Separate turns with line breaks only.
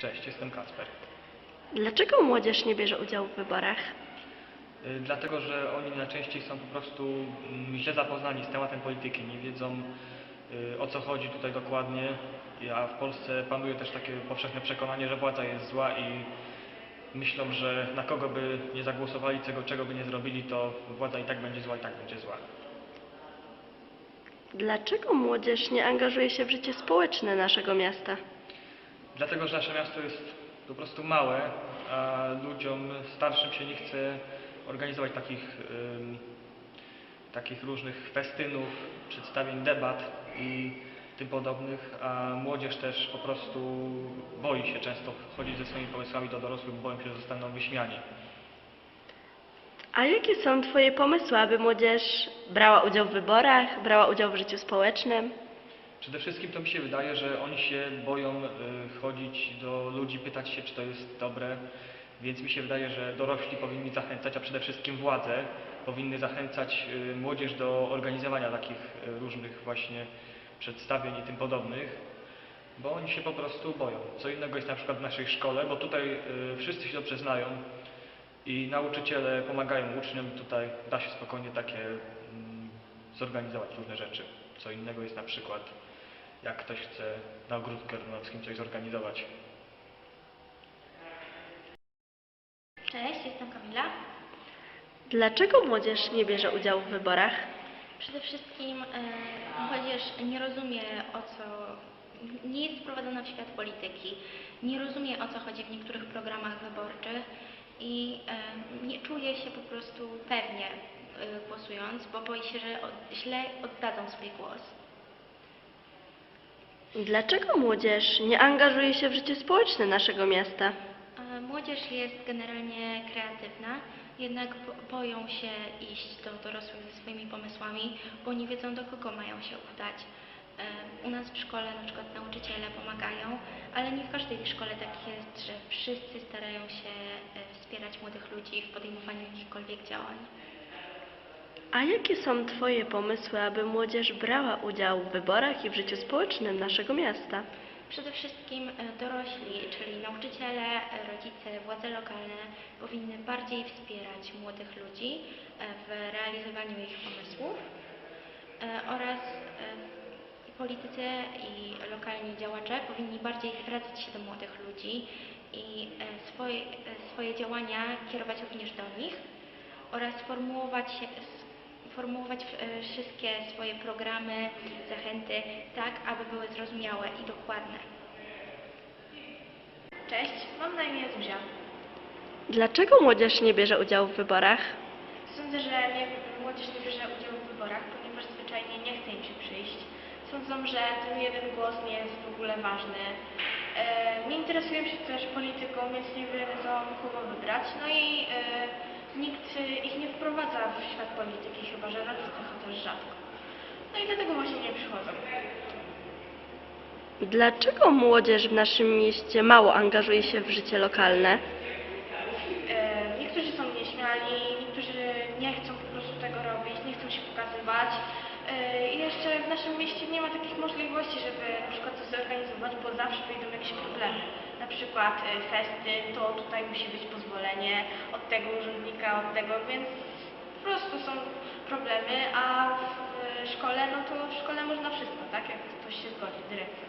Cześć, jestem Kasper.
Dlaczego młodzież nie bierze udziału w wyborach?
Y, Dlatego, że oni najczęściej są po prostu źle zapoznani z tematem polityki, nie wiedzą y, o co chodzi tutaj dokładnie. A w Polsce panuje też takie powszechne przekonanie, że władza jest zła i myślą, że na kogo by nie zagłosowali, czego, czego by nie zrobili, to władza i tak będzie zła, i tak będzie zła.
Dlaczego młodzież nie angażuje się w życie społeczne naszego miasta?
Dlatego, że nasze miasto jest po prostu małe, a ludziom starszym się nie chce organizować takich, ym, takich różnych festynów, przedstawień, debat i tym podobnych, a młodzież też po prostu boi się często chodzić ze swoimi pomysłami do dorosłych, bo boją się, że zostaną wyśmiani.
A jakie są Twoje pomysły, aby młodzież brała udział w wyborach, brała udział w życiu społecznym?
Przede wszystkim to mi się wydaje, że oni się boją y, chodzić do ludzi, pytać się, czy to jest dobre, więc mi się wydaje, że dorośli powinni zachęcać, a przede wszystkim władze powinny zachęcać y, młodzież do organizowania takich y, różnych właśnie przedstawień i tym podobnych, bo oni się po prostu boją. Co innego jest na przykład w naszej szkole, bo tutaj wszyscy się dobrze znają i nauczyciele pomagają uczniom, tutaj da się spokojnie takie mm, zorganizować różne rzeczy. Co innego jest na przykład, jak ktoś chce na ogródku karnowskim coś zorganizować.
Cześć, jestem Kamila.
Dlaczego młodzież nie bierze udziału w wyborach?
Przede wszystkim e, młodzież nie rozumie o co, nie jest wprowadzona w świat polityki, nie rozumie o co chodzi w niektórych programach wyborczych i e, nie czuje się po prostu pewnie e, głosując, bo boi się, że od, źle oddadzą swój głos.
Dlaczego młodzież nie angażuje się w życie społeczne naszego miasta?
Młodzież jest generalnie kreatywna, jednak bo- boją się iść do dorosłych ze swoimi pomysłami, bo nie wiedzą do kogo mają się udać. U nas w szkole na przykład nauczyciele pomagają, ale nie w każdej szkole tak jest, że wszyscy starają się e, wspierać młodych ludzi w podejmowaniu jakichkolwiek działań.
A jakie są Twoje pomysły, aby młodzież brała udział w wyborach i w życiu społecznym naszego miasta?
Przede wszystkim e, dorośli, czyli nauczyciele, rodzice, władze lokalne powinny bardziej wspierać młodych ludzi e, w realizowaniu ich pomysłów e, oraz politycy i lokalni działacze powinni bardziej zwracać się do młodych ludzi i swoje, swoje działania kierować również do nich oraz formułować, się- s- formułować e, wszystkie swoje programy, zachęty tak, aby były zrozumiałe i dokładne.
Cześć, mam na imię Zuzia.
Dlaczego młodzież nie bierze udziału w wyborach?
Sądzę, że nie, młodzież nie bierze udziału w wyborach, ponieważ zwyczajnie nie chce im się przyjść. Sądzą, że ten jeden głos nie jest w ogóle ważny. E, nie interesują się też polityką, więc nie wiedzą kogo wybrać. No i e, nikt e, ich nie wprowadza w świat polityki, chyba że rodzice, chociaż rzadko. No i dlatego właśnie nie przychodzą.
Dlaczego młodzież w naszym mieście mało angażuje się w życie lokalne?
E, Niektórzy są nieśmiali, niektórzy nie chcą po prostu tego robić, nie chcą się pokazywać. E, I jeszcze w naszym mieście nie ma takich możliwości, żeby na przykład coś zorganizować, bo zawsze wyjdą jakieś problemy. Przykład e, festy, to tutaj musi być pozwolenie od tego urzędnika, od tego, więc po prostu są problemy, a w e, szkole, no to w szkole można wszystko, tak? Jak ktoś się zgodzi, dyrektor.